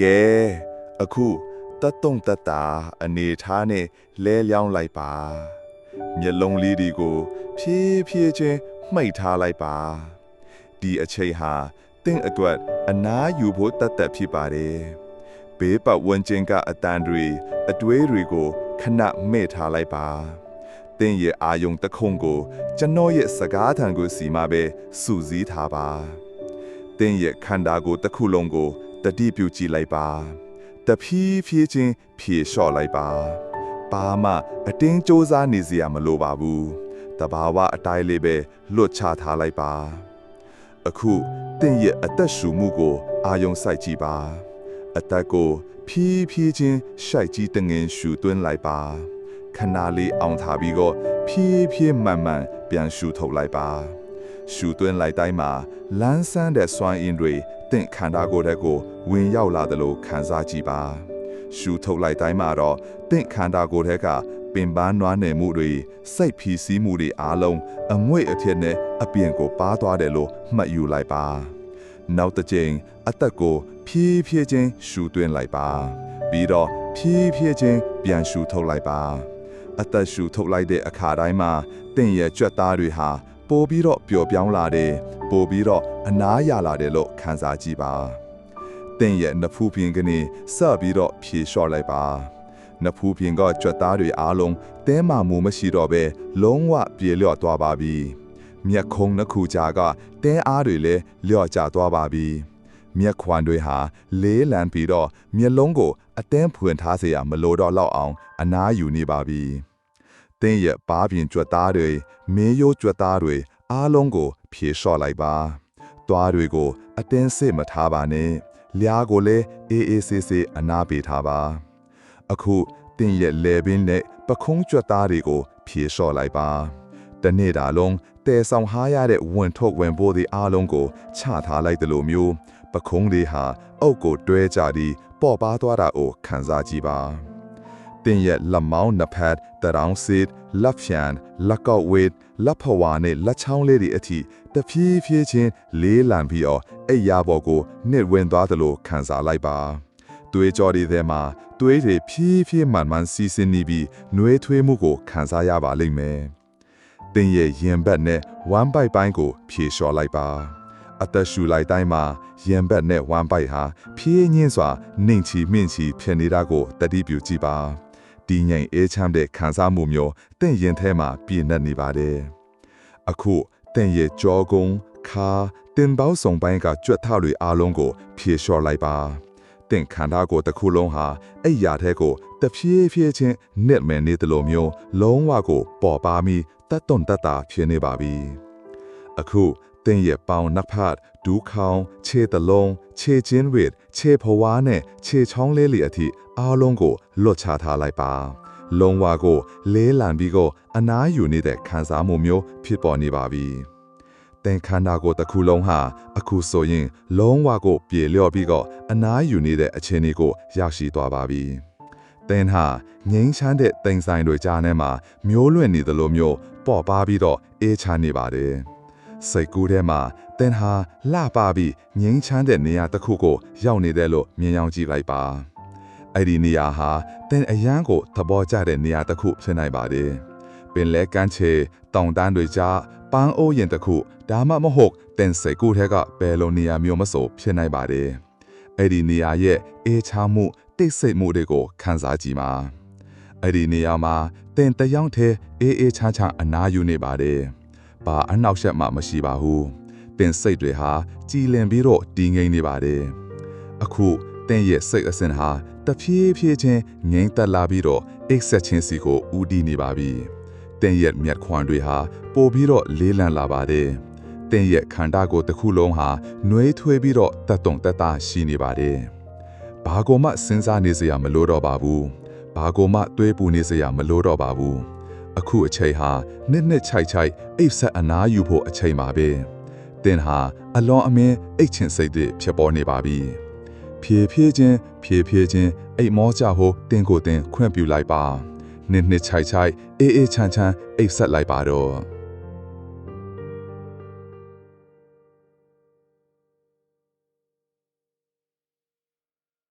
ကဲအခုတတ်တုံတတ်တာအနေထားနဲ့လဲလျောင်းလိုက်ပါမျက်လုံးလေးတွေကို ဖြည်းဖြည်းချင်းမှိတ်ထားလိုက်ပါဒီအချိန်ဟာတင့်အတွက်အနားယူဖို့တတ်တတ်ဖြစ်ပါတယ်ဘေးပတ်ဝန်းကျင်ကအတန်တွေအတွေးတွေကိုခဏမေ့ထားလိုက်ပါတင့်ရဲ့အာယုံတစ်ခုံကို ကျွန်တော်ရဲ့စကားထံကိုစီမပဲစူးစီးထားပါတင်းရဲ့ခန္ဓာကိုယ်တစ်ခုလုံးကို တတိပြုကြည့်လိုက်ပါတဖြည်းဖြည်းချင်းဖြေလျှော့လိုက်ပါဘာမှအတင်းစ조사နေစရာမလိုပါဘူးတဘာဝအတိုင်းလေးပဲလွတ်ချထားလိုက်ပါအခုတင်းရဲ့အသက်ရှူမှုကို အာယုံစိုက်ကြည့်ပါအသက်ကို ဖြည်းဖြည်းချင်းရှိုက်ကြီးတငင်ရှူသွင်းလိုက်ပါခဏလေးအောင်ထားပြီးတော့ဖြည်းဖြည်းမှန်မှန်ပြန်ရှူထုတ်လိုက်ပါရှူသွင်းလိုက်တိုင်းမှာလန်းဆန်းတဲ့စွမ်းအင်တွေ တင့်ခန္ဓာကိုယ်ထဲကိုဝင်ရောက်လာသလိုခံစားကြည့်ပါရှူထုတ်လိုက်တိုင်းမှာတော့တင့်ခန္ဓာကိုယ်ထဲကပင်ပန်းနွားနယ်မှုတွေစိတ်ဖြီးစည်းမှုတွေအားလုံးအမွေအဖြစ်နဲ့အပြင်ကိုပါသွားတယ်လို့မှတ်ယူလိုက်ပါနောက်တစ်ကြိမ်အသက်ကိုဖြည်းဖြည်းချင်းရှူသွင်းလိုက်ပါပြီးတော့ဖြည်းဖြည်းချင်းပြန်ရှူထုတ်လိုက်ပါအသက်ရှူထုတ်လိုက်တဲ့အခါတိုင်းမှာတင့်ရဲ့ကြွက်သားတွေဟာ ပိုပြီးတော့ပျော်ပြောင်းလာတယ်ပိုပြီးတော့အနားရလာတယ်လို့ခံစားကြည့်ပါတင့်ရဲ့နဖူးပြင်ကနေစပြီးတော့ဖြေလျှော့လိုက်ပါနဖူးပြင်ကကြွက်သားတွေအားလုံးတဲမာမှုမရှိတော့ပဲလုံးဝပြေလျော့သွားပါပြီမျက်ခုံးနှစ်ခုကြားကတဲအားတွေလည်းလျော့ကျသွားပါပြီမျက်ခွန်တွေဟာလေးလံပြီးတော့မျက်လုံးကိုအတင်းဖွင့်ထားเสียမလို့တော့လောက်အောင် အနားယူနေပါပြီ။ တင်းရဲ့ပါးပြင်ကြွက်သားတွေမင်းရိုးကြွက်သားတွေအားလုံးကို ဖြေလျှော့လိုက်ပါ။သွားတွေကို အတင်းစစ်မထားပါနဲ့။လျားကိုလည်းအေးအေးဆေးဆေးအနားပေးထားပါ။အခုတင်းရဲ့လေပင်နဲ့ပခုံးကြွက်သားတွေကို ဖြေလျှော့လိုက်ပါ။တနေ့တာလုံးတဲဆောင်ဟားရတဲ့ဝင်ထုတ်ဝင်ပိုးတွေအားလုံးကိုချထားလိုက်တယ်လို့မျိုး ပခုံးလေးဟာအုပ်ကိုတွဲကြပြီးပေါ်ပါသွားတာကိုခံစားကြည့်ပါ တင်ရဲ့လက်မောင်းနှစ်ဖက်တရောင်စစ်လက်ဖြန်လက်ကောက်ဝစ်လက်ဖဝါနဲ့လက်ချောင်းလေးတွေအထိတဖြည်းဖြည်းချင်းလေးလံပြီးတော့အိယာဘော်ကိုနှစ်ဝင်သွားသလိုခံစားလိုက်ပါသွေးကြောတွေထဲမှာသွေးတွေဖြည်းဖြည်းမှန်မှန်စီးဆင်းနေပြီးနှွေးထွေးမှုကိုခံစားရပါလိမ့်မယ်တင်ရဲ့ရင်ဘတ်နဲ့ဝမ်းပိုက်ပိုင်းကို ဖြေလျှော်လိုက်ပါအသက်ရှူလိုက်တိုင်းမှာရင်ဘတ်နဲ့ဝမ်းပိုက်ဟာဖြည်းညင်းစွာနှိမ်ချီမြင့်ချီဖြစ်နေတာကိုတတိပြုကြည့်ပါ ဒီငိမ်အေးချမ်းတဲ့ခံစားမှုမျိုးတင့်ရင်ထဲမှာပြည့်နှက်နေပါတယ်အခုတင့်ရဲ့ကြောကုန်းခါတင်ပေါင်းဆောင်ပိုင်းကကြွက်ထတွေအားလုံးကို ဖြေလျှော့လိုက်ပါတင့်ခန္ဓာကိုယ်တစ်ခုလုံးဟာအဲ့ရာထဲကိုတဖြည်းဖြည်းချင်းနစ်မယ်နေသလိုမျိုးလုံးဝကို ပေါ်ပါမိတတ်တွန်တတ်တာဖြစ်နေပါပြီအခုတင်းရဲ့ပေါင်နှစ်ဖက်ဒူးခေါင်ခြေတလုံးခြေချင်းဝစ်ခြေဖွားနဲ့ခြေချောင်းလေးလီအထိ အားလုံးကိုလွတ်ချထားလိုက်ပါလုံးဝကိုလေးလံပြီးကိုအနားယူနေတဲ့ခံစားမှုမျိုးဖြစ်ပေါ်နေပါပြီတင်ခန္ဓာကိုယ်တစ်ခုလုံးဟာအခုဆိုရင် လုံးဝကိုပြေလျော့ပြီးတော့အနားယူနေတဲ့အခြေအနေကိုရောက်ရှိသွားပါပြီတင်ဟာငိမ့်ချမ်းတဲ့တင်ဆိုင်တွေကြားထဲမှာမျိုးလွင့်နေသလိုမျိုးပေါ့ပါပြီးတော့အေးချမ်းနေပါတယ်စိတ်ကူးထဲမှာတင်ဟာလှပပြီးငိမ့်ချမ်းတဲ့နေရာတစ်ခုကိုရောက်နေတယ်လို့မြင်အောင်ကြည့်လိုက်ပါ အဲ့ဒီနေရာဟာတင်အရန်ကိုသဘောကျတဲ့နေရာတစ်ခုဖြစ်နိုင်ပါတယ်ပင်လဲကမ်းခြေတောင်တန်းတွေကြားပန်းအိုးရင်တစ်ခုဒါမှမဟုတ်တင်စိတ်ကူးထဲကဘယ်လိုနေရာမျိုးမဆိုဖြစ်နိုင်ပါတယ်အဲ့ဒီနေရာရဲ့အေးချမ်းမှုတိတ်ဆိတ်မှုတွေကိုခံစားကြည့်ပါအဲ့ဒီနေရာမှာတင်တယောက်တည်းအေးအေးချမ်းချမ်းအနားယူနေပါတယ်။ဘာအနောက်ရှက်မှမရှိပါဘူး။တင်စိတ်တွေဟာကြည်လင်ပြီးတော့တည်ငြိမ်နေပါတယ်။အခု တင်ရဲ့စိတ်အစဉ်ဟာတဖြည်းဖြည်းချင်းငြိမ်သက်လာပြီးတော့အိတ်ဆက်ချင်းစီကိုဦးတည်နေပါပြီ။တင်ရဲ့မျက်ခွန်တွေဟာပိုပြီးတော့လေးလံလာပါတယ်။တင်ရဲ့ခန္ဓာကိုယ်တစ်ခုလုံးဟာနှွေးထွေးပြီးတော့တတ်တုံတက်တာရှိနေပါတယ်။ဘာကိုမှစဉ်းစားနေစရာမလိုတော့ပါဘူး။ဘာကိုမှတွေးပူနေစရာမလိုတော့ပါဘူး။အခုအချိန်ဟာနှစ်နှစ်ချိုက်ချိုက်အိပ်ဆက်အနားယူဖို့အချိန်ပါပဲ။တင်ဟာအလွန်အမင်းအိတ်ချင်စိတ်တွေဖြစ်ပေါ်နေပါပြီ။ ဖြည်းဖြည်းချင်းဖြည်းဖြည်းချင်းအိတ်မောကြဖို့တင်ကိုတင်ခွင့်ပြုလိုက်ပါ။နှစ်နှစ်ချိုက်ချိုက်အေးအေးချမ်းချမ်းအိပ်ဆက်လိုက်ပါတော့။